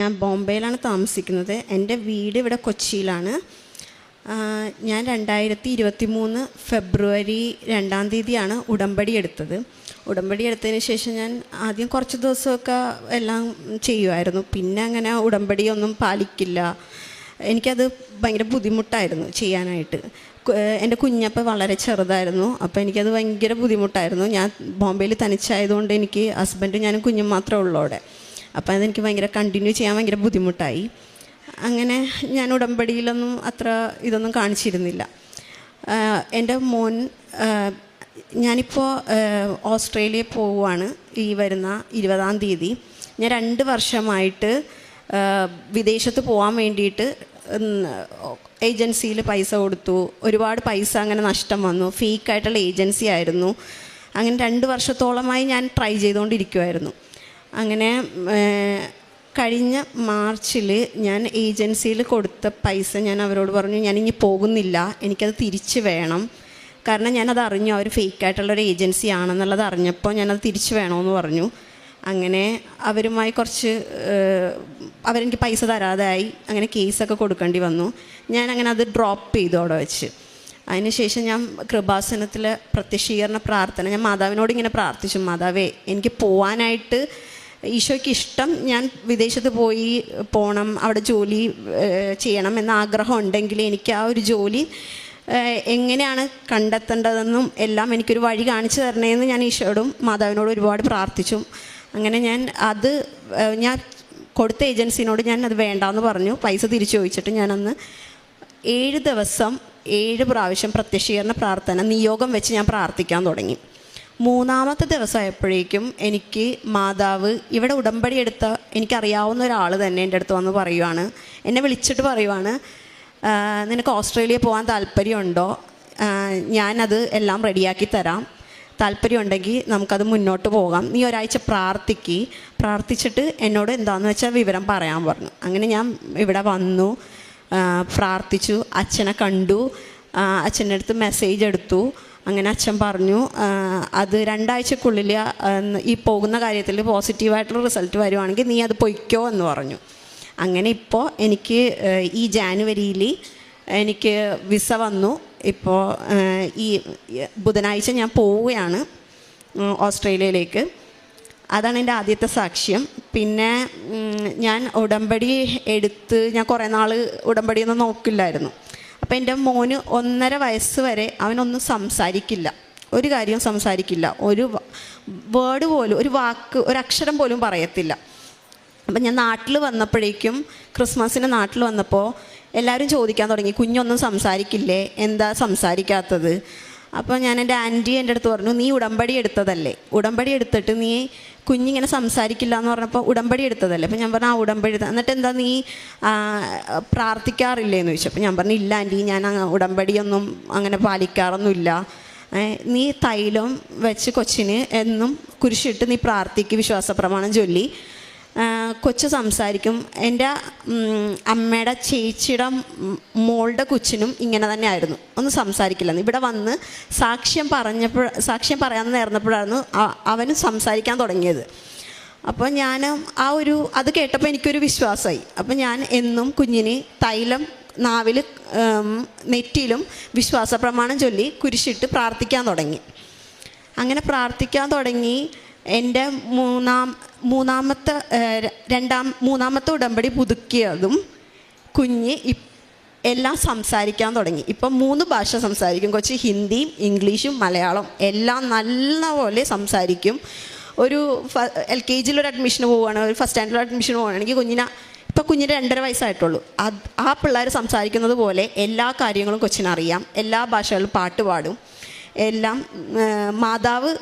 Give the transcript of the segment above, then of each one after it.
ഞാൻ ബോംബെയിലാണ് താമസിക്കുന്നത്. എന്റെ വീട് ഇവിടെ കൊച്ചിയിലാണ്. ഞാൻ രണ്ടായിരത്തി ഇരുപത്തി മൂന്ന് ഫെബ്രുവരി രണ്ടാം തീയതിയാണ് ഉടമ്പടി എടുത്തത്. ഉടമ്പടി എടുത്തതിന് ശേഷം ഞാൻ ആദ്യം കുറച്ച് ദിവസമൊക്കെ എല്ലാം ചെയ്യുമായിരുന്നു. പിന്നെ അങ്ങനെ ഉടമ്പടിയൊന്നും പാലിക്കില്ല. എനിക്കത് ഭയങ്കര ബുദ്ധിമുട്ടായിരുന്നു ചെയ്യാനായിട്ട്. എന്റെ കുഞ്ഞപ്പം വളരെ ചെറുതായിരുന്നു. അപ്പോൾ എനിക്കത് ഭയങ്കര ബുദ്ധിമുട്ടായിരുന്നു. ഞാൻ ബോംബെയിൽ തനിച്ചായതുകൊണ്ട് എനിക്ക് ഹസ്ബൻഡ് ഞാനും കുഞ്ഞും മാത്രമേ ഉള്ളൂ അവിടെ. അപ്പോൾ അതെനിക്ക് ഭയങ്കര കണ്ടിന്യൂ ചെയ്യാൻ ഭയങ്കര ബുദ്ധിമുട്ടായി. അങ്ങനെ ഞാൻ ഉടമ്പടിയിലൊന്നും അത്ര ഇതൊന്നും കാണിച്ചിരുന്നില്ല. എന്റെ മോൻ ഞാനിപ്പോൾ ഓസ്ട്രേലിയ പോവുകയാണ് ഈ വരുന്ന ഇരുപതാം തീയതി. ഞാൻ രണ്ട് വർഷമായിട്ട് വിദേശത്ത് പോകാൻ വേണ്ടിയിട്ട് ഏജൻസിയിൽ പൈസ കൊടുത്തു. ഒരുപാട് പൈസ അങ്ങനെ നഷ്ടം വന്നു. ഫേക്കായിട്ടുള്ള ഏജൻസി ആയിരുന്നു. അങ്ങനെ രണ്ട് വർഷത്തോളമായി ഞാൻ ട്രൈ ചെയ്തുകൊണ്ടിരിക്കുമായിരുന്നു അങ്ങനെ കഴിഞ്ഞ മാർച്ചിൽ ഞാൻ ഏജൻസിയിൽ കൊടുത്ത പൈസ ഞാൻ അവരോട് പറഞ്ഞു ഞാൻ ഇനി പോകുന്നില്ല എനിക്കത് തിരിച്ച് വേണം. കാരണം ഞാനത് അറിഞ്ഞു അവർ ഫേക്കായിട്ടുള്ളൊരു ഏജൻസി ആണെന്നുള്ളത് അറിഞ്ഞപ്പോൾ ഞാനത് തിരിച്ച് വേണമെന്ന് പറഞ്ഞു. അങ്ങനെ അവരുമായി കുറച്ച് അവരെനിക്ക് പൈസ തരാതായി അങ്ങനെ കേസൊക്കെ കൊടുക്കേണ്ടി വന്നു. ഞാൻ അങ്ങനെ അത് ഡ്രോപ്പ് ചെയ്തു അവിടെ വെച്ച്. അതിനുശേഷം ഞാൻ കൃപാസനത്തിലെ പ്രത്യക്ഷീകരണ പ്രാർത്ഥന ഞാൻ മാതാവിനോട് ഇങ്ങനെ പ്രാർത്ഥിച്ചു മാതാവേ എനിക്ക് പോവാനായിട്ട് ഈശോയ്ക്ക് ഇഷ്ടം ഞാൻ വിദേശത്ത് പോയി പോകണം അവിടെ ജോലി ചെയ്യണം എന്ന ആഗ്രഹം ഉണ്ടെങ്കിൽ എനിക്ക് ആ ഒരു ജോലി എങ്ങനെയാണ് കണ്ടെത്തേണ്ടതെന്നും എല്ലാം എനിക്കൊരു വഴി കാണിച്ചു തരണേന്ന് ഞാൻ ഈശോയോടും മാതാവിനോടും ഒരുപാട് പ്രാർത്ഥിച്ചു. അങ്ങനെ ഞാൻ അത് ഞാൻ കൊടുത്ത ഏജൻസിനോട് ഞാൻ അത് വേണ്ടാന്ന് പറഞ്ഞു. പൈസ തിരിച്ചു ചോദിച്ചിട്ട് ഞാനന്ന് ഏഴ് ദിവസം ഏഴ് പ്രാവശ്യം പ്രത്യക്ഷീകരണ പ്രാർത്ഥന നിയോഗം വെച്ച് ഞാൻ പ്രാർത്ഥിക്കാൻ തുടങ്ങി. മൂന്നാമത്തെ ദിവസമായപ്പോഴേക്കും എനിക്ക് മാതാവ് ഇവിടെ ഉടമ്പടി എടുത്ത എനിക്കറിയാവുന്ന ഒരാൾ തന്നെ എന്റെ അടുത്ത് വന്ന് പറയുവാണ്. എന്നെ വിളിച്ചിട്ട് പറയുവാണ് നിനക്ക് ഓസ്ട്രേലിയ പോകാൻ താല്പര്യമുണ്ടോ? ഞാനത് എല്ലാം റെഡിയാക്കി തരാം. താല്പര്യമുണ്ടെങ്കിൽ നമുക്കത് മുന്നോട്ട് പോകാം. നീ ഒരാഴ്ച പ്രാർത്ഥിക്ക്. പ്രാർത്ഥിച്ചിട്ട് എന്നോട് എന്താണെന്ന് വെച്ചാൽ വിവരം പറയാൻ പറഞ്ഞു. അങ്ങനെ ഞാൻ ഇവിടെ വന്നു പ്രാർത്ഥിച്ചു അച്ഛനെ കണ്ടു അച്ഛന്റെ അടുത്ത് മെസ്സേജ് എടുത്തു. അങ്ങനെ അച്ഛൻ പറഞ്ഞു അത് രണ്ടാഴ്ചക്കുള്ളിൽ ഈ പോകുന്ന കാര്യത്തിൽ പോസിറ്റീവായിട്ടുള്ള റിസൾട്ട് വരുവാണെങ്കിൽ നീ അത് പൊയ്ക്കോ എന്ന് പറഞ്ഞു. അങ്ങനെ ഇപ്പോൾ എനിക്ക് ഈ ജാനുവരിയിൽ എനിക്ക് വിസ വന്നു. ഇപ്പോൾ ഈ ബുധനാഴ്ച ഞാൻ പോവുകയാണ് ഓസ്ട്രേലിയയിലേക്ക്. അതാണ് എന്റെ ആദ്യത്തെ സാക്ഷ്യം. പിന്നെ ഞാൻ ഉടമ്പടി എടുത്ത് ഞാൻ കുറേ നാൾ ഉടമ്പടിയൊന്നും നോക്കില്ലായിരുന്നു. അപ്പോൾ എന്റെ മോന് ഒന്നര വയസ്സ് വരെ അവനൊന്നും സംസാരിക്കില്ല. ഒരു കാര്യവും സംസാരിക്കില്ല. ഒരു വേർഡ് പോലും ഒരു വാക്ക് ഒരു അക്ഷരം പോലും പറയത്തില്ല. അപ്പം ഞാൻ നാട്ടിൽ വന്നപ്പോഴേക്കും ക്രിസ്മസിന് നാട്ടിൽ വന്നപ്പോൾ എല്ലാവരും ചോദിക്കാൻ തുടങ്ങി. കുഞ്ഞൊന്നും സംസാരിക്കില്ലേ? എന്താ സംസാരിക്കാത്തത്? അപ്പോൾ ഞാൻ എന്റെ ആന്റി എന്റെ അടുത്ത് പറഞ്ഞു നീ ഉടമ്പടി എടുത്തതല്ലേ? ഉടമ്പടി എടുത്തിട്ട് നീ കുഞ്ഞിങ്ങനെ സംസാരിക്കില്ല എന്ന് പറഞ്ഞപ്പോൾ ഉടമ്പടി എടുത്തതല്ലേ? അപ്പോൾ ഞാൻ പറഞ്ഞു ആ ഉടമ്പടി എന്നിട്ട് എന്താ നീ പ്രാർത്ഥിക്കാറില്ലേ എന്ന് ചോദിച്ചപ്പോൾ ഞാൻ പറഞ്ഞു ഇല്ല ആന്റി ഞാൻ ഉടമ്പടിയൊന്നും അങ്ങനെ പാലിക്കാറൊന്നുമില്ല. നീ തൈലം വെച്ച് കൊച്ചിന് എന്നും കുരിശിട്ട് നീ പ്രാർത്ഥിക്ക് വിശ്വാസ പ്രമാണം ചൊല്ലി. കൊച്ചു സംസാരിക്കും. എന്റെ അമ്മയുടെ ചേച്ചിയുടെ മോളുടെ കൊച്ചിനും ഇങ്ങനെ തന്നെ ആയിരുന്നു ഒന്നും സംസാരിക്കില്ലെന്ന് ഇവിടെ വന്ന് സാക്ഷ്യം പറഞ്ഞപ്പോൾ സാക്ഷ്യം പറയാമെന്ന് നേർന്നപ്പോഴായിരുന്നു അവന് സംസാരിക്കാൻ തുടങ്ങിയത്. അപ്പോൾ ഞാൻ ആ ഒരു അത് കേട്ടപ്പോൾ എനിക്കൊരു വിശ്വാസമായി. അപ്പോൾ ഞാൻ എന്നും കുഞ്ഞിന് തൈലം നാവിൽ നെറ്റിയിലും വിശ്വാസ പ്രമാണം ചൊല്ലി കുരിശിട്ട് പ്രാർത്ഥിക്കാൻ തുടങ്ങി. അങ്ങനെ പ്രാർത്ഥിക്കാൻ തുടങ്ങി. എന്റെ മൂന്നാം മൂന്നാമത്തെ രണ്ടാം മൂന്നാമത്തെ ഉടമ്പടി പുതുക്കിയതും കുഞ്ഞ് എല്ലാം സംസാരിക്കാൻ തുടങ്ങി. ഇപ്പം മൂന്ന് ഭാഷ സംസാരിക്കും. കൊച്ചി ഹിന്ദിയും ഇംഗ്ലീഷും മലയാളം എല്ലാം നല്ലപോലെ സംസാരിക്കും. ഒരു എൽ കെ ജിയിലൊരു അഡ്മിഷന് പോവുകയാണ്. ഒരു ഫസ്റ്റ് സ്റ്റാൻഡേർഡ് അഡ്മിഷന് പോവുകയാണെങ്കിൽ കുഞ്ഞിനെ ഇപ്പം കുഞ്ഞിന് രണ്ടര വയസ്സായിട്ടുള്ളൂ. അത് ആ പിള്ളേർ സംസാരിക്കുന്നത് പോലെ എല്ലാ കാര്യങ്ങളും കൊച്ചിനറിയാം. എല്ലാ ഭാഷകളിലും പാട്ട് പാടും. എല്ലാം മാതാവ്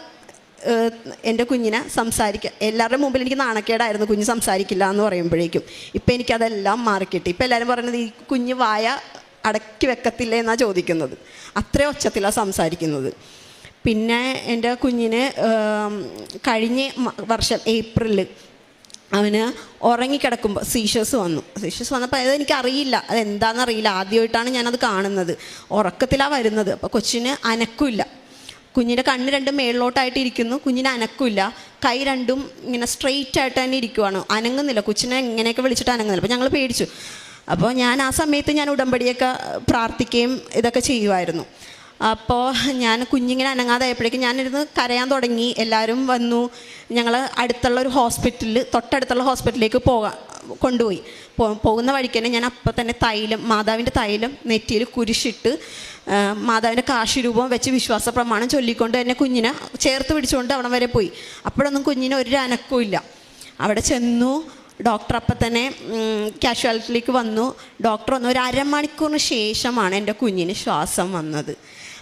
എന്റെ കുഞ്ഞിനെ സംസാരിക്കുക എല്ലാവരുടെ മുമ്പിൽ എനിക്ക് നാണക്കേടായിരുന്നു കുഞ്ഞ് സംസാരിക്കില്ല എന്ന് പറയുമ്പോഴേക്കും. ഇപ്പം എനിക്കതെല്ലാം മാറിക്കിട്ടി. ഇപ്പം എല്ലാവരും പറയുന്നത് ഈ കുഞ്ഞ് വായ അടക്കി വെക്കത്തില്ല എന്നാണ് ചോദിക്കുന്നത്. അത്ര ഒച്ചത്തിലാണ് സംസാരിക്കുന്നത്. പിന്നെ എന്റെ കുഞ്ഞിന് കഴിഞ്ഞ വർഷം ഏപ്രിലിൽ അവന് ഉറങ്ങിക്കിടക്കുമ്പോൾ സീഷസ് വന്നു. സീഷസ് വന്നപ്പോൾ അത് എനിക്കറിയില്ല. അതെന്താണെന്നറിയില്ല ആദ്യമായിട്ടാണ് ഞാനത് കാണുന്നത്. ഉറക്കത്തിലാണ് വരുന്നത്. അപ്പോൾ കൊച്ചിന് അനക്കില്ല കുഞ്ഞിന്റെ കണ്ണ് രണ്ടും മേളിലോട്ടായിട്ട് ഇരിക്കുന്നു കുഞ്ഞിന് അനക്കില്ല കൈ രണ്ടും ഇങ്ങനെ സ്ട്രെയിറ്റ് ആയിട്ട് തന്നെ ഇരിക്കുവാണ്. അനങ്ങുന്നില്ല. കൊച്ചിനെ ഇങ്ങനെയൊക്കെ വിളിച്ചിട്ട് അനങ്ങുന്നില്ല. അപ്പോൾ ഞങ്ങൾ പേടിച്ചു. അപ്പോൾ ഞാൻ ആ സമയത്ത് ഞാൻ ഉടമ്പടിയൊക്കെ പ്രാർത്ഥിക്കുകയും ഇതൊക്കെ ചെയ്യുമായിരുന്നു അപ്പോൾ ഞാൻ കുഞ്ഞിങ്ങനെ അനങ്ങാതായപ്പോഴേക്കും ഞാനിരുന്ന് കരയാൻ തുടങ്ങി. എല്ലാവരും വന്നു. ഞങ്ങൾ അടുത്തുള്ള ഒരു ഹോസ്പിറ്റലിൽ തൊട്ടടുത്തുള്ള ഹോസ്പിറ്റലിലേക്ക് പോകാൻ കൊണ്ടുപോയി. പോകുന്ന വഴിക്ക് തന്നെ ഞാൻ അപ്പം തന്നെ തൈലം മാതാവിന്റെ തൈലം നെറ്റിയിൽ കുരിശിട്ട് മാതാവിന്റെ കാശിരൂപം വെച്ച് വിശ്വാസ പ്രമാണം ചൊല്ലിക്കൊണ്ട് എന്നെ കുഞ്ഞിനെ ചേർത്ത് പിടിച്ചുകൊണ്ട് അവിടെ വരെ പോയി. അപ്പോഴൊന്നും കുഞ്ഞിന് ഒരു അനക്കവും ഇല്ല. അവിടെ ചെന്നു ഡോക്ടർ അപ്പം തന്നെ കാഷ്വാലിറ്റിയിലേക്ക് വന്നു. ഡോക്ടർ വന്നു ഒരു അരമണിക്കൂറിന് ശേഷമാണ് എന്റെ കുഞ്ഞിന് ശ്വാസം വന്നത്.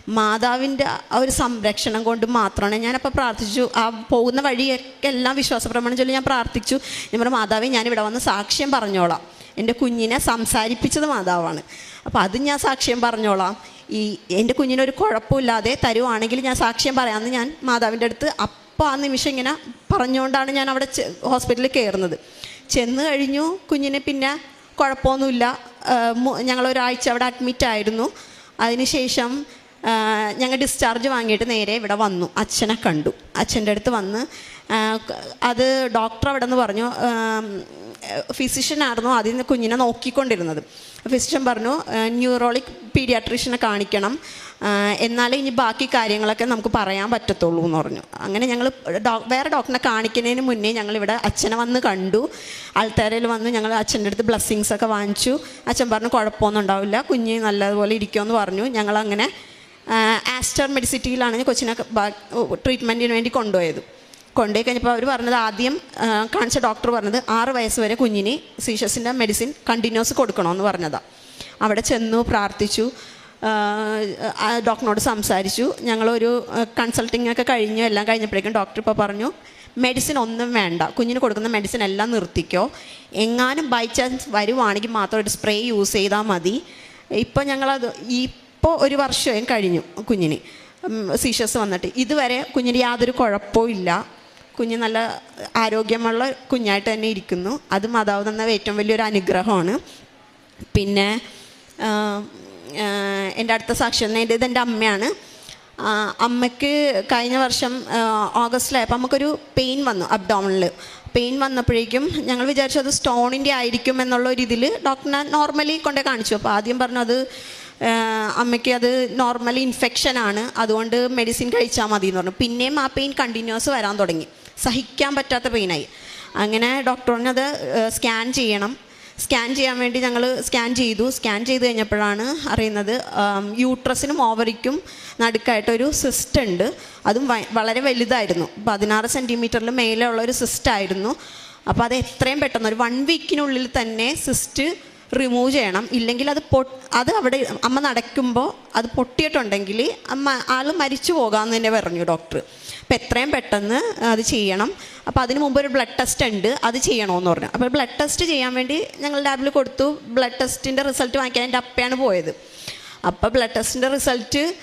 മാതാവിന്റെ ആ ഒരു സംരക്ഷണം കൊണ്ട് മാത്രമാണ് ഞാനപ്പോൾ പ്രാർത്ഥിച്ചു. ആ പോകുന്ന വഴിയൊക്കെ എല്ലാം വിശ്വാസപ്രമാണം ചൊല്ലി ഞാൻ പ്രാർത്ഥിച്ചു. നമ്മുടെ പറഞ്ഞു മാതാവേ ഞാനിവിടെ വന്ന് സാക്ഷ്യം പറഞ്ഞോളാം. എന്റെ കുഞ്ഞിനെ സംസാരിപ്പിച്ചത് മാതാവാണ്. അപ്പോൾ അത് ഞാൻ സാക്ഷ്യം പറഞ്ഞോളാം. ഈ എന്റെ കുഞ്ഞിനൊരു കുഴപ്പമില്ലാതെ തരുവാണെങ്കിൽ ഞാൻ സാക്ഷ്യം പറയാമെന്ന് ഞാൻ മാതാവിന്റെ അടുത്ത് അപ്പോൾ ആ നിമിഷം ഇങ്ങനെ പറഞ്ഞുകൊണ്ടാണ് ഞാൻ അവിടെ ഹോസ്പിറ്റലിൽ കയറുന്നത്. ചെന്ന് കഴിഞ്ഞു കുഞ്ഞിനെ പിന്നെ കുഴപ്പമൊന്നുമില്ല. ഞങ്ങളൊരാഴ്ച അവിടെ അഡ്മിറ്റ് ആയിരുന്നു അതിനുശേഷം ഞങ്ങൾ ഡിസ്ചാർജ് വാങ്ങിയിട്ട് നേരെ ഇവിടെ വന്നു. അച്ഛനെ കണ്ടു. അച്ഛന്റെ അടുത്ത് വന്ന് അത് ഡോക്ടർ അവിടെ നിന്ന് പറഞ്ഞു ഫിസിഷ്യനായിരുന്നു ആദ്യം നിന്ന് കുഞ്ഞിനെ നോക്കിക്കൊണ്ടിരുന്നത്. ഫിസിഷ്യൻ പറഞ്ഞു ന്യൂറോളിക് പീഡിയാട്രീഷ്യനെ കാണിക്കണം. എന്നാലേ ഇനി ബാക്കി കാര്യങ്ങളൊക്കെ നമുക്ക് പറയാൻ പറ്റത്തുള്ളൂ എന്ന് പറഞ്ഞു. അങ്ങനെ ഞങ്ങൾ വേറെ ഡോക്ടറിനെ കാണിക്കുന്നതിന് മുന്നേ ഞങ്ങളിവിടെ അച്ഛനെ വന്ന് കണ്ടു. ആൾത്താരയിൽ വന്ന് ഞങ്ങൾ അച്ഛന്റെ അടുത്ത് ബ്ലെസ്സിങ്സ് ഒക്കെ വാങ്ങിച്ചു. അച്ഛൻ പറഞ്ഞു കുഴപ്പമൊന്നും ഉണ്ടാവില്ല. കുഞ്ഞ് നല്ലതുപോലെ ഇരിക്കുമെന്ന് പറഞ്ഞു. ഞങ്ങളങ്ങനെ ആസ്റ്റർ മെഡിസിറ്റിയിലാണ് കൊച്ചിനെ ട്രീറ്റ്മെന്റിന് വേണ്ടി കൊണ്ടുപോയത്. കൊണ്ടുപോയി കഴിഞ്ഞപ്പോൾ അവർ പറഞ്ഞത് ആദ്യം കാണിച്ച ഡോക്ടർ പറഞ്ഞത് ആറ് വയസ്സ് വരെ കുഞ്ഞിന് സീഷസിന്റെ മെഡിസിൻ കണ്ടിന്യൂസ് കൊടുക്കണമെന്ന് പറഞ്ഞതാണ് അവിടെ ചെന്നു പ്രാർത്ഥിച്ചു ഡോക്ടറിനോട് സംസാരിച്ചു. ഞങ്ങളൊരു കൺസൾട്ടിങ് ഒക്കെ കഴിഞ്ഞു എല്ലാം കഴിഞ്ഞപ്പോഴേക്കും ഡോക്ടർ ഇപ്പോൾ പറഞ്ഞു മെഡിസിൻ ഒന്നും വേണ്ട. കുഞ്ഞിന് കൊടുക്കുന്ന മെഡിസിൻ എല്ലാം നിർത്തിക്കോ. എങ്ങാനും ബൈ ചാൻസ് വരുവാണെങ്കിൽ മാത്രം ഒരു സ്പ്രേ യൂസ് ചെയ്താൽ മതി. ഇപ്പോൾ ഞങ്ങളത് ഇപ്പോൾ ഒരു വർഷം കഴിഞ്ഞു കുഞ്ഞിന്. സീഷസ് വന്നിട്ട്. ഇതുവരെ കുഞ്ഞിന് യാതൊരു കുഴപ്പവും ഇല്ല. കുഞ്ഞ് നല്ല ആരോഗ്യമുള്ള കുഞ്ഞായിട്ട് തന്നെ ഇരിക്കുന്നു. അത് മാതാവ് തന്ന ഏറ്റവും വലിയൊരു അനുഗ്രഹമാണ്. പിന്നെ എന്റെ അടുത്ത സാക്ഷ്യം എന്റെ അമ്മയാണ്. അമ്മയ്ക്ക് കഴിഞ്ഞ വർഷം ഓഗസ്റ്റിലായപ്പോൾ നമുക്കൊരു പെയിൻ വന്നു അബ്ഡോമിനിൽ. പെയിൻ വന്നപ്പോഴേക്കും ഞങ്ങൾ വിചാരിച്ചു അത് സ്റ്റോണിന്റെ ആയിരിക്കും എന്നുള്ള ഒരു ഇതിൽ ഡോക്ടറിനെ നോർമലി കൊണ്ടേ കാണിച്ചു. അപ്പോൾ ആദ്യം പറഞ്ഞു അത് അമ്മയ്ക്ക് അത് നോർമൽ ഇൻഫെക്ഷൻ ആണ്. അതുകൊണ്ട് മെഡിസിൻ കഴിച്ചാൽ മതി എന്ന് പറഞ്ഞു. പിന്നെയും ആ പെയിൻ കണ്ടിന്യൂസ് വരാൻ തുടങ്ങി. സഹിക്കാൻ പറ്റാത്ത പെയിനായി അങ്ങനെ ഡോക്ടറിന് അത് സ്കാൻ ചെയ്യണം. സ്കാൻ ചെയ്യാൻ വേണ്ടി ഞങ്ങൾ സ്കാൻ ചെയ്തു. സ്കാൻ ചെയ്ത് കഴിഞ്ഞപ്പോഴാണ് അറിയുന്നത് യൂട്രസിനും ഓവറിക്കും നടുക്കായിട്ടൊരു സിസ്റ്റ് ഉണ്ട്. അതും വളരെ വലുതായിരുന്നു. പതിനാറ് സെന്റിമീറ്ററിൽ മേലെ ഒരു സിസ്റ്റ് ആയിരുന്നു. അപ്പോൾ അത് എത്രയും പെട്ടെന്ന് ഒരു വൺ വീക്കിനുള്ളിൽ തന്നെ സിസ്റ്റ് റിമൂവ് ചെയ്യണം. ഇല്ലെങ്കിൽ അത് പൊ അത് അവിടെ അമ്മ നടക്കുമ്പോൾ അത് പൊട്ടിയിട്ടുണ്ടെങ്കിൽ അമ്മ ആൾ മരിച്ചു പോകാമെന്ന് തന്നെ പറഞ്ഞു ഡോക്ടർ അപ്പോൾ എത്രയും പെട്ടെന്ന് അത് ചെയ്യണം. അപ്പോൾ അതിന് മുമ്പ് ഒരു ബ്ലഡ് ടെസ്റ്റ് ഉണ്ട്. അത് ചെയ്യണമെന്ന് പറഞ്ഞു. അപ്പോൾ ബ്ലഡ് ടെസ്റ്റ് ചെയ്യാൻ വേണ്ടി ഞങ്ങൾ ലാബിൽ കൊടുത്തു. ബ്ലഡ് ടെസ്റ്റിന്റെ റിസൾട്ട് വാങ്ങിക്കാൻ എന്റെ അപ്പയാണ് പോയത്. അപ്പോൾ ബ്ലഡ് ടെസ്റ്റിന്റെ റിസൾട്ട്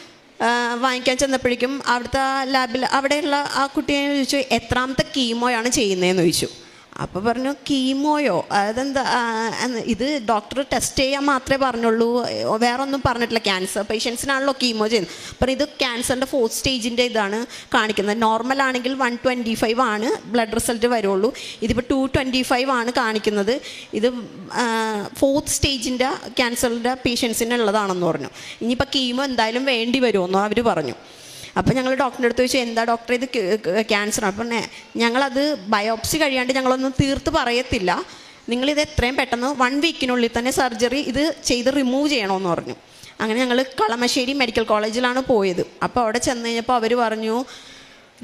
വാങ്ങിക്കാൻ ചെന്നപ്പോഴേക്കും അവിടുത്തെ ലാബിൽ അവിടെയുള്ള ആ കുട്ടിയെ ചോദിച്ചു എത്രാമത്തെ കീമോയാണ് ചെയ്യുന്നതെന്ന് ചോദിച്ചു. അപ്പോൾ പറഞ്ഞു കീമോയോ അതെന്താ ഇത് ഡോക്ടർ ടെസ്റ്റ് ചെയ്യാൻ മാത്രമേ പറഞ്ഞുള്ളൂ. വേറെ ഒന്നും പറഞ്ഞിട്ടില്ല ക്യാൻസർ പേഷ്യൻസിനാണല്ലോ കീമോ ചെയ്യുന്നത്. അപ്പം ഇത് ക്യാൻസറിന്റെ ഫോർത്ത് സ്റ്റേജിന്റെ ഇതാണ് കാണിക്കുന്നത്. നോർമൽ ആണെങ്കിൽ വൺ ട്വന്റി ഫൈവ് ആണ് ബ്ലഡ് റിസൾട്ട് വരുള്ളൂ. ഇതിപ്പോൾ ടു ട്വന്റി ഫൈവ് ആണ് കാണിക്കുന്നത്. ഇത് ഫോർത്ത് സ്റ്റേജിന്റെ ക്യാൻസറിന്റെ പേഷ്യൻസിനുള്ളതാണെന്ന് പറഞ്ഞു. ഇനിയിപ്പോൾ കീമോ എന്തായാലും വേണ്ടി വരുമെന്നോ അവർ പറഞ്ഞു. അപ്പോൾ ഞങ്ങൾ ഡോക്ടറിന്റെ അടുത്ത് ചോദിച്ചു എന്താ ഡോക്ടർ ഇത് ക്യാൻസർ അപ്പം ഞങ്ങളത് ബയോപ്സി കഴിയാണ്ട് ഞങ്ങളൊന്നും തീർത്ത് പറയത്തില്ല. നിങ്ങളിത് എത്രയും പെട്ടെന്ന് വൺ വീക്കിനുള്ളിൽ തന്നെ സർജറി ഇത് ചെയ്ത് റിമൂവ് ചെയ്യണമെന്ന് പറഞ്ഞു. അങ്ങനെ ഞങ്ങൾ കളമശ്ശേരി മെഡിക്കൽ കോളേജിലാണ് പോയത്. അപ്പോൾ അവിടെ ചെന്ന് കഴിഞ്ഞപ്പോൾ അവർ പറഞ്ഞു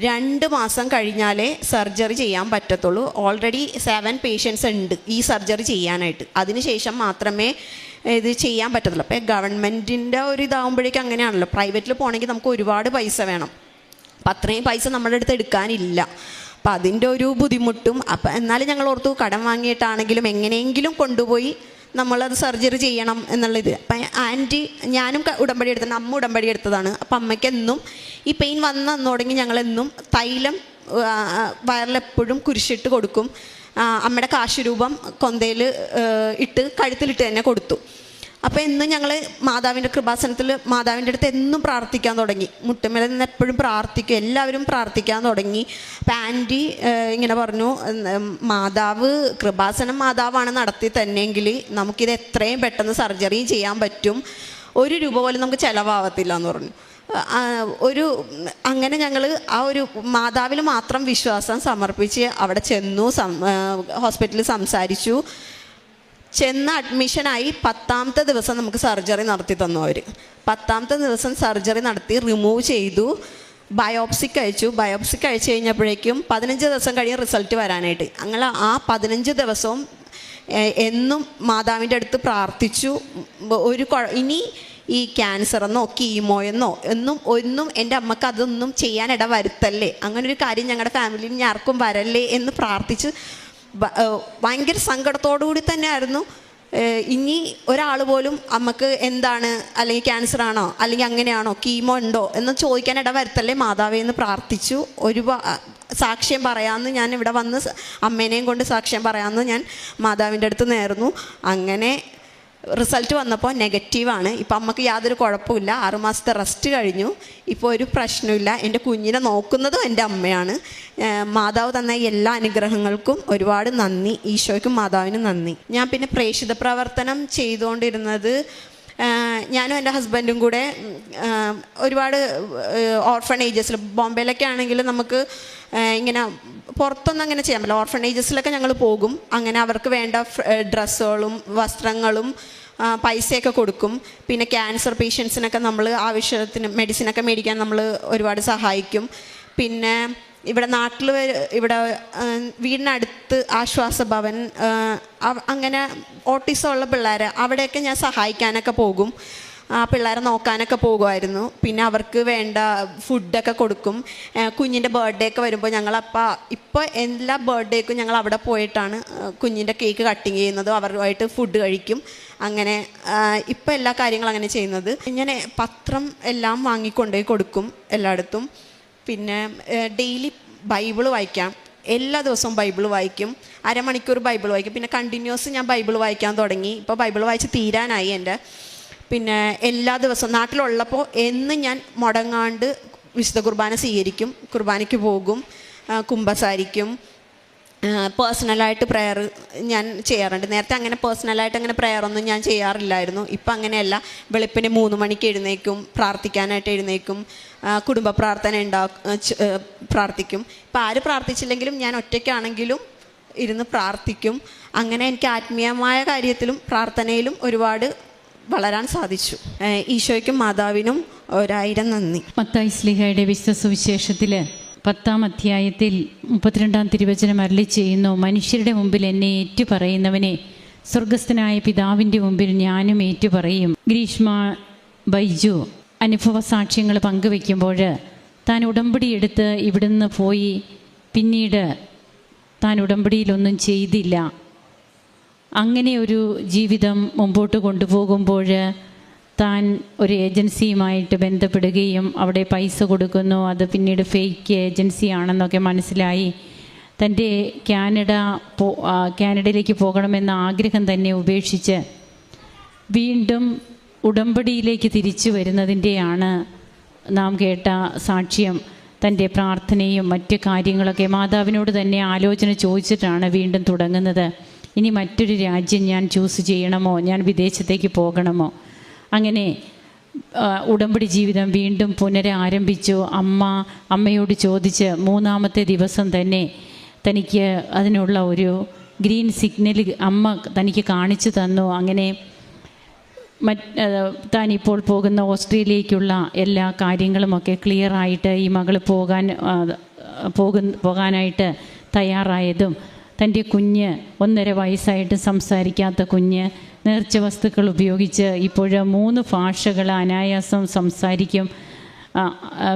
രണ്ട് മാസം കഴിഞ്ഞാലേ സർജറി ചെയ്യാൻ പറ്റത്തുള്ളൂ. ഓൾറെഡി സെവൻ പേഷ്യൻസ് ഉണ്ട് ഈ സർജറി ചെയ്യാനായിട്ട്. അതിനുശേഷം മാത്രമേ ഇത് ചെയ്യാൻ പറ്റത്തില്ല. അപ്പോൾ ഗവൺമെന്റിന്റെ ഒരു ഇതാകുമ്പോഴേക്കും അങ്ങനെയാണല്ലോ. പ്രൈവറ്റിൽ പോകണമെങ്കിൽ നമുക്ക് ഒരുപാട് പൈസ വേണം. അപ്പം അത്രയും പൈസ നമ്മുടെ അടുത്ത് എടുക്കാനില്ല. അപ്പം അതിന്റെ ഒരു ബുദ്ധിമുട്ടും. അപ്പം എന്നാലും ഞങ്ങൾ ഓർത്തു കടം വാങ്ങിയിട്ടാണെങ്കിലും എങ്ങനെയെങ്കിലും കൊണ്ടുപോയി നമ്മളത് സർജറി ചെയ്യണം എന്നുള്ളത് അപ്പം ആന്റി ഞാനും ഉടമ്പടി എടുത്തത് അമ്മ ഉടമ്പടി എടുത്തതാണ്. അപ്പം അമ്മയ്ക്ക് എന്നും ഈ പെയിൻ വന്നു തുടങ്ങി ഞങ്ങളെന്നും തൈലം വയറിലെപ്പോഴും കുരിശിട്ട് കൊടുക്കും. അമ്മയുടെ കാശുരൂപം കൊന്തയിൽ ഇട്ട് കഴുത്തിലിട്ട് തന്നെ കൊടുത്തു. അപ്പോൾ എന്നും ഞങ്ങൾ മാതാവിന്റെ കൃപാസനത്തിൽ മാതാവിന്റെ അടുത്ത് എന്നും പ്രാർത്ഥിക്കാൻ തുടങ്ങി. മുട്ടുമേലെ നിന്ന് എപ്പോഴും പ്രാർത്ഥിക്കും എല്ലാവരും പ്രാർത്ഥിക്കാൻ തുടങ്ങി. അപ്പം ആന്റി ഇങ്ങനെ പറഞ്ഞു മാതാവ് കൃപാസനം മാതാവാണ് നടത്തി തന്നെങ്കിൽ നമുക്കിത് എത്രയും പെട്ടെന്ന് സർജറി ചെയ്യാൻ പറ്റും. ഒരു രൂപ പോലും നമുക്ക് ചിലവാകത്തില്ല എന്ന് പറഞ്ഞു. ഒരു അങ്ങനെ ഞങ്ങൾ ആ ഒരു മാതാവിൽ മാത്രം വിശ്വാസം സമർപ്പിച്ച് അവിടെ ചെന്നു ഹോസ്പിറ്റലിൽ സംസാരിച്ചു. ചെന്ന് അഡ്മിഷനായി പത്താമത്തെ ദിവസം നമുക്ക് സർജറി നടത്തി തന്നു അവർ പത്താമത്തെ ദിവസം സർജറി നടത്തി റിമൂവ് ചെയ്തു. ബയോപ്സിക്ക് അയച്ചു. ബയോപ്സിക്ക് അയച്ചു കഴിഞ്ഞപ്പോഴേക്കും പതിനഞ്ച് ദിവസം കഴിഞ്ഞ് റിസൾട്ട് വരാനായിട്ട്. അങ്ങനെ ആ പതിനഞ്ച് ദിവസവും എന്നും മാതാവിന്റെ അടുത്ത് പ്രാർത്ഥിച്ചു. ഒരു ഇനി ഈ ക്യാൻസർ എന്നോ കീമോയെന്നോ എന്നും ഒന്നും എന്റെ അമ്മയ്ക്ക് അതൊന്നും ചെയ്യാനിട വരുത്തല്ലേ അങ്ങനെ ഒരു കാര്യം ഞങ്ങളുടെ ഫാമിലിയിൽ ഇനി ആർക്കും വരല്ലേ എന്ന് പ്രാർത്ഥിച്ച് ഭയങ്കര സങ്കടത്തോടു കൂടി തന്നെയായിരുന്നു ഇനി ഒരാൾ പോലും അമ്മയ്ക്ക് എന്താണ് അല്ലെങ്കിൽ ക്യാൻസർ ആണോ അല്ലെങ്കിൽ അങ്ങനെയാണോ കീമോ ഉണ്ടോ എന്ന് ചോദിക്കാൻ ഇട വരുത്തല്ലേ മാതാവേ എന്ന് പ്രാർത്ഥിച്ചു. ഒരു സാക്ഷ്യം പറയാമെന്ന് ഞാൻ ഇവിടെ വന്ന് അമ്മേനെയും കൊണ്ട് സാക്ഷ്യം പറയാമെന്ന് ഞാൻ മാതാവിന്റെ അടുത്ത് നേർന്നു. അങ്ങനെ റിസൾട്ട് വന്നപ്പോൾ നെഗറ്റീവാണ്. ഇപ്പം അമ്മയ്ക്ക് യാതൊരു കുഴപ്പമില്ല. ആറുമാസത്തെ റെസ്റ്റ് കഴിഞ്ഞു. ഇപ്പോൾ ഒരു പ്രശ്നമില്ല. എന്റെ കുഞ്ഞിനെ നോക്കുന്നതും എന്റെ അമ്മയാണ്. മാതാവ് തന്ന എല്ലാ അനുഗ്രഹങ്ങൾക്കും ഒരുപാട് നന്ദി. ഈശോയ്ക്കും മാതാവിനും നന്ദി. ഞാൻ പിന്നെ പ്രേക്ഷിത പ്രവർത്തനം ചെയ്തുകൊണ്ടിരുന്നത് ഞാനും എന്റെ ഹസ്ബൻഡും കൂടെ ഒരുപാട് ഓർഫണേജസിൽ ബോംബെയിലൊക്കെ ആണെങ്കിൽ നമുക്ക് ഇങ്ങനെ പുറത്തൊന്നും അങ്ങനെ ചെയ്യാൻ പറ്റില്ല. ഓർഫണേജസിലൊക്കെ ഞങ്ങൾ പോകും. അങ്ങനെ അവർക്ക് വേണ്ട ഡ്രസ്സുകളും വസ്ത്രങ്ങളും പൈസയൊക്കെ കൊടുക്കും. പിന്നെ ക്യാൻസർ പേഷ്യൻസിനൊക്കെ നമ്മൾ ആവശ്യത്തിന് മെഡിസിനൊക്കെ മേടിക്കാൻ നമ്മൾ ഒരുപാട് സഹായിക്കും. പിന്നെ ഇവിടെ നാട്ടിൽ ഇവിടെ വീടിനടുത്ത് ആശ്വാസ ഭവൻ അങ്ങനെ ഓട്ടിസം ഉള്ള പിള്ളേരെ അവിടെയൊക്കെ ഞാൻ സഹായിക്കാനൊക്കെ പോകും. ആ പിള്ളേരെ നോക്കാനൊക്കെ പോകുമായിരുന്നു. പിന്നെ അവർക്ക് വേണ്ട ഫുഡൊക്കെ കൊടുക്കും. കുഞ്ഞിന്റെ ബർത്ത്ഡേ ഒക്കെ വരുമ്പോൾ ഞങ്ങളപ്പോൾ ഇപ്പോൾ എല്ലാ ബർത്ത്ഡേക്കും ഞങ്ങൾ അവിടെ പോയിട്ടാണ് കുഞ്ഞിന്റെ കേക്ക് കട്ടിങ് ചെയ്യുന്നതും അവരുമായിട്ട് ഫുഡ് കഴിക്കും. അങ്ങനെ ഇപ്പോൾ എല്ലാ കാര്യങ്ങളും അങ്ങനെ ചെയ്യുന്നത്. ഇങ്ങനെ പത്രം എല്ലാം വാങ്ങിക്കൊണ്ടുപോയി കൊടുക്കും എല്ലായിടത്തും. പിന്നെ ഡെയിലി ബൈബിൾ വായിക്കാം. എല്ലാ ദിവസവും ബൈബിൾ വായിക്കും. അരമണിക്കൂർ ബൈബിൾ വായിക്കും. പിന്നെ കണ്ടിന്യൂസ് ഞാൻ ബൈബിൾ വായിക്കാൻ തുടങ്ങി. ഇപ്പോൾ ബൈബിൾ വായിച്ച് തീരാനായി എന്റെ. പിന്നെ എല്ലാ ദിവസവും നാട്ടിലുള്ളപ്പോൾ എന്ന് ഞാൻ മുടങ്ങാണ്ട് വിശുദ്ധ കുർബാന സ്വീകരിക്കും. കുർബാനയ്ക്ക് പോകും. കുമ്പസാരിക്കും പേഴ്സണലായിട്ട് പ്രയർ ഞാൻ ചെയ്യാറുണ്ട്. നേരത്തെ അങ്ങനെ പേഴ്സണലായിട്ട് അങ്ങനെ പ്രയർ ഒന്നും ഞാൻ ചെയ്യാറില്ലായിരുന്നു. ഇപ്പം അങ്ങനെയല്ല. വെളുപ്പിന് മൂന്ന് മണിക്ക് എഴുന്നേക്കും പ്രാർത്ഥിക്കാനായിട്ട് എഴുന്നേക്കും കുടുംബ പ്രാർത്ഥന ഉണ്ടാ പ്രാർത്ഥിക്കും. ഇപ്പം ആര് പ്രാർത്ഥിച്ചില്ലെങ്കിലും ഞാൻ ഒറ്റയ്ക്കാണെങ്കിലും ഇരുന്ന് പ്രാർത്ഥിക്കും. അങ്ങനെ എനിക്ക് ആത്മീയമായ കാര്യത്തിലും പ്രാർത്ഥനയിലും ഒരുപാട് വളരാൻ സാധിച്ചു. ഈശോയ്ക്കും മാതാവിനും ഒരായിരം നന്ദി. മത്തായി സ്ലിഹയുടെ വിശുദ്ധ സുവിശേഷത്തിൽ പത്താം അധ്യായത്തിൽ മുപ്പത്തിരണ്ടാം തിരുവചനം അരളി ചെയ്യുന്നു മനുഷ്യരുടെ മുമ്പിൽ എന്നെ ഏറ്റു പറയുന്നവനെ സ്വർഗസ്ഥനായ പിതാവിന്റെ മുമ്പിൽ ഞാനും ഏറ്റു പറയും ഗ്രീഷ്മ ബൈജു അനുഭവ സാക്ഷ്യങ്ങൾ പങ്കുവെക്കുമ്പോൾ താൻ ഉടമ്പടി എടുത്ത് ഇവിടുന്ന് പോയി പിന്നീട് താൻ ഉടമ്പടിയിലൊന്നും ചെയ്തില്ല. അങ്ങനെ ഒരു ജീവിതം മുമ്പോട്ട് കൊണ്ടുപോകുമ്പോൾ താൻ ഒരു ഏജൻസിയുമായിട്ട് ബന്ധപ്പെടുകയും അവിടെ പൈസ കൊടുക്കുന്നു. അത് പിന്നീട് ഫേക്ക് ഏജൻസി ആണെന്നൊക്കെ മനസ്സിലായി. തന്റെ കാനഡ പോ കാനഡയിലേക്ക് പോകണമെന്ന ആഗ്രഹം തന്നെ ഉപേക്ഷിച്ച് വീണ്ടും ഉടമ്പടിയിലേക്ക് തിരിച്ചു വരുന്നതിന്റെയാണ് നാം കേട്ട സാക്ഷ്യം. തന്റെ പ്രാർത്ഥനയും മറ്റ് കാര്യങ്ങളൊക്കെ മാതാവിനോട് തന്നെ ആലോചന ചോദിച്ചിട്ടാണ് വീണ്ടും തുടങ്ങുന്നത്. ഇനി മറ്റൊരു രാജ്യം ഞാൻ ചൂസ് ചെയ്യണമോ? ഞാൻ വിദേശത്തേക്ക് പോകണമോ? അങ്ങനെ ഉടമ്പടി ജീവിതം വീണ്ടും പുനരാരംഭിച്ചു. അമ്മ അമ്മയോട് ചോദിച്ച് മൂന്നാമത്തെ ദിവസം തന്നെ തനിക്ക് അതിനുള്ള ഒരു ഗ്രീൻ സിഗ്നൽ അമ്മ തനിക്ക് കാണിച്ചു തന്നു. അങ്ങനെ മറ്റ് താൻ ഇപ്പോൾ പോകുന്ന ഓസ്ട്രേലിയയ്ക്കുള്ള എല്ലാ കാര്യങ്ങളുമൊക്കെ ക്ലിയർ ആയിട്ട് ഈ മകൾ പോകാൻ പോകുന്ന പോകാനായിട്ട് തയ്യാറായതും തന്റെ കുഞ്ഞ് ഒന്നര വയസ്സായിട്ട് സംസാരിക്കാത്ത കുഞ്ഞ് നേർച്ച വസ്തുക്കൾ ഉപയോഗിച്ച് ഇപ്പോൾ മൂന്ന് ഭാഷകൾ അനായാസം സംസാരിക്കും.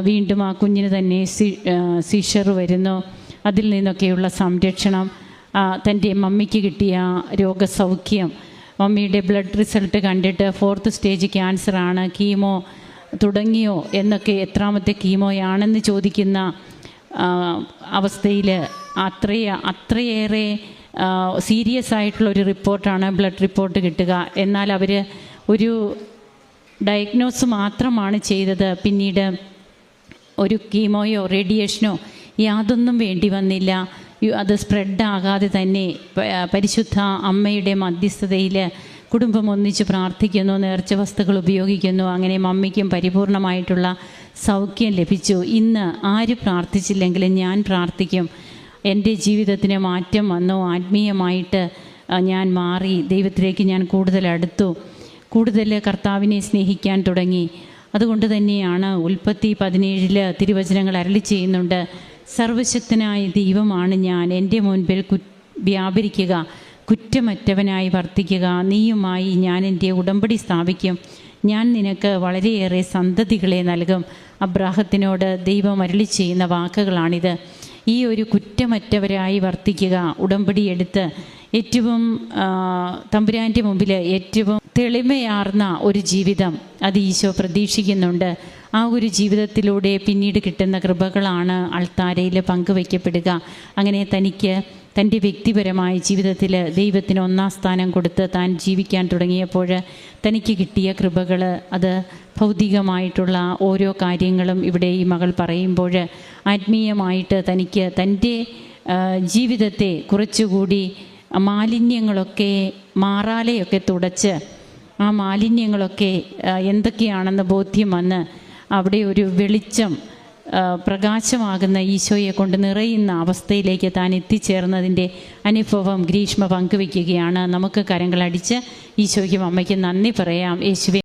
വീണ്ടും ആ കുഞ്ഞിന് തന്നെ സി സീഷർ വരുന്നു. അതിൽ നിന്നൊക്കെയുള്ള സംരക്ഷണം തന്റെ മമ്മിക്ക് കിട്ടിയ രോഗസൗഖ്യം. മമ്മിയുടെ ബ്ലഡ് റിസൾട്ട് കണ്ടിട്ട് ഫോർത്ത് സ്റ്റേജ് ക്യാൻസർ ആണ് കീമോ തുടങ്ങിയോ എന്നൊക്കെ എത്രാമത്തെ കീമോയാണെന്ന് ചോദിക്കുന്ന അവസ്ഥയിൽ അത്രയ അത്രയേറെ സീരിയസ് ആയിട്ടുള്ള ഒരു റിപ്പോർട്ടാണ് ബ്ലഡ് റിപ്പോർട്ട് കിട്ടുക. എന്നാൽ അവർ ഒരു ഡയഗ്നോസ് മാത്രമാണ് ചെയ്തത്. പിന്നീട് ഒരു കീമോയോ റേഡിയേഷനോ യാതൊന്നും വേണ്ടി വന്നില്ല. അത് സ്പ്രെഡ് ആകാതെ തന്നെ പരിശുദ്ധ അമ്മയുടെ മധ്യസ്ഥതയിൽ കുടുംബം ഒന്നിച്ച് പ്രാർത്ഥിക്കുന്നു നേർച്ച വസ്തുക്കൾ ഉപയോഗിക്കുന്നു. അങ്ങനെ മമ്മിക്കും പരിപൂർണമായിട്ടുള്ള സൗഖ്യം ലഭിച്ചു. ഇന്ന് ആര് പ്രാർത്ഥിച്ചില്ലെങ്കിലും ഞാൻ പ്രാർത്ഥിക്കും. എന്റെ ജീവിതത്തിന് മാറ്റം വന്നു. ആത്മീയമായിട്ട് ഞാൻ മാറി. ദൈവത്തിലേക്ക് ഞാൻ കൂടുതൽ അടുത്തു. കൂടുതൽ കർത്താവിനെ സ്നേഹിക്കാൻ തുടങ്ങി. അതുകൊണ്ട് തന്നെയാണ് ഉൽപ്പത്തി പതിനേഴിൽ തിരുവചനങ്ങൾ അരളി ചെയ്യുന്നുണ്ട്. സർവശക്തനായ ദൈവമാണ് ഞാൻ. എന്റെ മുൻപിൽ കു വ്യാപരിക്കുക കുറ്റമറ്റവനായി വർത്തിക്കുക. നീയുമായി ഞാൻ എന്റെ ഉടമ്പടി സ്ഥാപിക്കും. ഞാൻ നിനക്ക് വളരെയേറെ സന്തതികളെ നൽകും. അബ്രാഹത്തിനോട് ദൈവം അരളി ചെയ്യുന്ന വാക്കുകളാണിത്. ഈ ഒരു കുറ്റമറ്റവരായി വർത്തിക്കുക ഉടമ്പടി എടുത്ത് ഏറ്റവും തമ്പുരാന്റെ മുമ്പിൽ ഏറ്റവും തെളിമയാർന്ന ഒരു ജീവിതം അത് ഈശോ പ്രതീക്ഷിക്കുന്നുണ്ട്. ആ ഒരു ജീവിതത്തിലൂടെ പിന്നീട് കിട്ടുന്ന കൃപകളാണ് അൾത്താരയിൽ പങ്കുവയ്ക്കപ്പെടുക. അങ്ങനെ തനിക്ക് തന്റെ വ്യക്തിപരമായ ജീവിതത്തിൽ ദൈവത്തിന് ഒന്നാം സ്ഥാനം കൊടുത്ത് താൻ ജീവിക്കാൻ തുടങ്ങിയപ്പോൾ തനിക്ക് കിട്ടിയ കൃപകൾ അത് ഭൗതികമായിട്ടുള്ള ഓരോ കാര്യങ്ങളും ഇവിടെ ഈ മകൾ പറയുമ്പോൾ ആത്മീയമായിട്ട് തനിക്ക് തന്റെ ജീവിതത്തെ കുറച്ചുകൂടി മാലിന്യങ്ങളൊക്കെ മാറാലയൊക്കെ തുടച്ച് ആ മാലിന്യങ്ങളൊക്കെ എന്തൊക്കെയാണെന്ന് ബോധ്യം വന്ന് അവിടെ ഒരു വെളിച്ചം പ്രകാശമാകുന്ന ഈശോയെ കൊണ്ട് നിറയുന്ന അവസ്ഥയിലേക്ക് താൻ എത്തിച്ചേർന്നതിന്റെ അനുഭവം ഗ്രീഷ്മ പങ്കുവയ്ക്കുകയാണ്. നമുക്ക് കരങ്ങളടിച്ച് ഈശോയ്ക്കും അമ്മയ്ക്കും നന്ദി പറയാം. യേശുവെ.